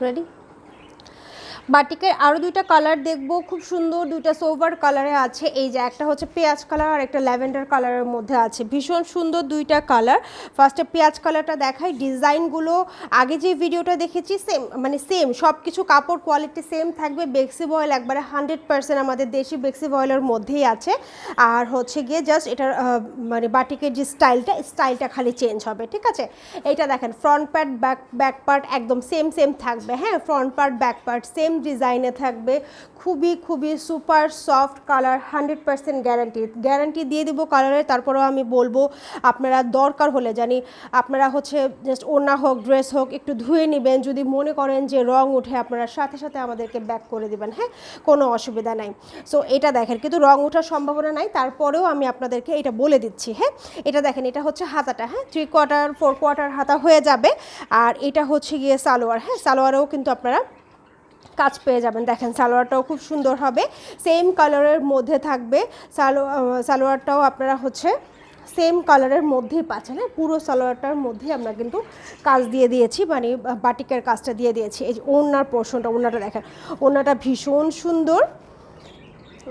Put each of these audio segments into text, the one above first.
ready বাটিকের আরও দুইটা কালার দেখব। খুব সুন্দর দুইটা সোভার কালারে আছে। এই যে একটা হচ্ছে পেঁয়াজ কালার আর একটা ল্যাভেন্ডার কালারের মধ্যে আছে। ভীষণ সুন্দর দুইটা কালার ফার্স্টে পেঁয়াজ কালারটা দেখাই। ডিজাইনগুলো আগে যে ভিডিওটা দেখেছি সেম মানে সেম সব কিছু কাপড় কোয়ালিটি সেম থাকবে। বেক্সি বয়েল একবারে হান্ড্রেড পার্সেন্ট আমাদের দেশি বেক্সি বয়েলের মধ্যেই আছে। আর হচ্ছে গিয়ে জাস্ট এটার মানে বাটিকের যে স্টাইলটা স্টাইলটা খালি চেঞ্জ হবে, ঠিক আছে? এইটা দেখেন front part back back part একদম সেম সেম থাকবে। হ্যাঁ front part back part same ডিজাইনে থাকবে। খুবই খুবই super soft colour, hundred percent guarantee. Guarantee দিয়ে দিব কালারের তারপরেও আমি বলব আপনারা দরকার হলে জানি, আপনারা হচ্ছে জাস্ট ওনা হোক ড্রেস হোক, একটু ধুয়ে নেবেন। যদি মনে করেন যে রং উঠে, আপনারা সাথে সাথে আমাদেরকে ব্যাক করে দেবেন হ্যাঁ? কোনো অসুবিধা নাই। সো এটা দেখেন, কিন্তু রং ওঠার সম্ভাবনা নাই। তারপরেও আমি আপনাদেরকে এটা বলে দিচ্ছি হ্যাঁ? এটা দেখেন, এটা হচ্ছে হাতাটা হ্যাঁ? থ্রি কোয়ার্টার ফোর কোয়ার্টার হাতা হয়ে যাবে। আর এটা হচ্ছে গিয়ে সালোয়ার হ্যাঁ? সালোয়ারেও কিন্তু আপনারা কাজ পেয়ে যাবেন। দেখেন, সালোয়ারটাও খুব সুন্দর হবে। সেম কালারের মধ্যে থাকবে। সালো সালোয়ারটাও আপনারা হচ্ছে সেম কালারের মধ্যেই পাচ্ছেন। হ্যাঁ পুরো সালোয়ারটার মধ্যে আমরা কিন্তু কাজ দিয়ে দিয়েছি মানে বাটিকের কাজটা দিয়ে দিয়েছি। এই যে ওনার পোর্শনটা ওনাটা দেখেন ওনাটা ভীষণ সুন্দর।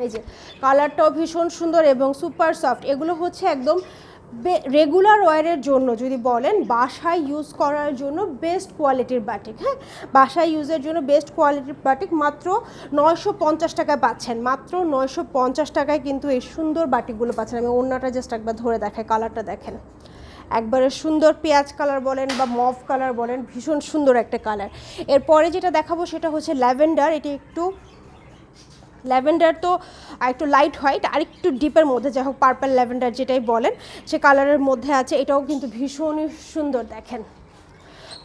এই যে কালারটাও ভীষণ সুন্দর এবং সুপার সফট এগুলো হচ্ছে একদম রেগুলার ওয়ারের জন্য যদি বলেন, বাসায় ইউজ করার জন্য বেস্ট কোয়ালিটির বাটিক হ্যাঁ? বাসায় ইউজের জন্য বেস্ট কোয়ালিটির বাটিক মাত্র নয়শো পঞ্চাশ টাকায় পাচ্ছেন। মাত্র নয়শো পঞ্চাশ টাকায় কিন্তু এই সুন্দর বাটিকগুলো পাচ্ছেন। আমি অন্যটা জাস্ট একবার ধরে দেখাই কালারটা দেখেন। একবারে সুন্দর পেঁয়াজ কালার বলেন বা মভ কালার বলেন, ভীষণ সুন্দর একটা কালার এরপরে যেটা দেখাবো সেটা হচ্ছে ল্যাভেন্ডার এটি একটু ল্যাভেন্ডার তো একটু লাইট হোয়াইট আর একটু ডিপের মধ্যে, যাই হোক পার্পল ল্যাভেন্ডার যেটাই বলেন, সে কালারের মধ্যে আছে, এটাও কিন্তু ভীষণই সুন্দর দেখেন।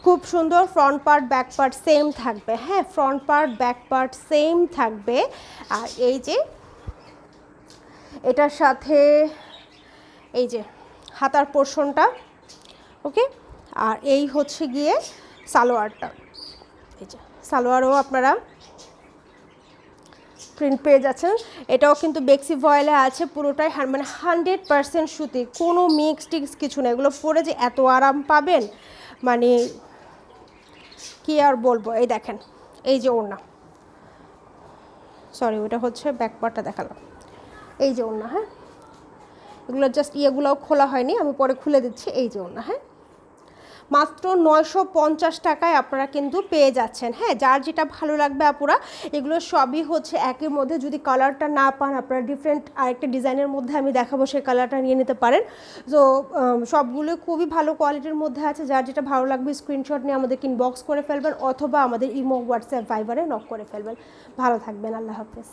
খুব সুন্দর front part back part same থাকবে হ্যাঁ front part back part same থাকবে। আর এই যে, এটার সাথে এই যে হাতার পোর্শনটা ওকে আর এই হচ্ছে গিয়ে সালোয়ারটা, এই যে সালোয়ারও আপনারা প্রিন্ট পেয়ে যাচ্ছেন। এটাও কিন্তু বেক্সি ভয়েলে আছে, পুরোটাই মানে হান্ড্রেড পারসেন্ট সুতি, কোনো মিক্স টিক্স কিছু না এগুলো পরে যে এত আরাম পাবেন মানে কি আর বলব? এই দেখেন, এই যে ওড়না। সরি ওটা হচ্ছে ব্যাকপারটা দেখালাম। এই যে ওড়না হ্যাঁ? এগুলো জাস্ট ইয়েগুলোও খোলা হয়নি, আমি পরে খুলে দিচ্ছি। এই যে ওড়না হ্যাঁ? মাত্র নয়শো পঞ্চাশ টাকায় আপনারা কিন্তু পেয়ে যাচ্ছেন। হ্যাঁ যার যেটা ভালো লাগবে আপুরা, এগুলো সবই হচ্ছে একের মধ্যে। যদি কালারটা না পান, আপনারা ডিফারেন্ট আরেকটা ডিজাইনের মধ্যে আমি দেখাবো, সেই কালারটা নিয়ে নিতে পারেন। তো সবগুলো খুবই ভালো কোয়ালিটির মধ্যে আছে। যার যেটা ভালো লাগবে স্ক্রিনশট নিয়ে আমাদের ইনবক্স করে ফেলবেন, অথবা আমাদের ইমো হোয়াটসঅ্যাপ ভাইবারে নক করে ফেলবেন। ভালো থাকবেন, আল্লাহ হাফেজ।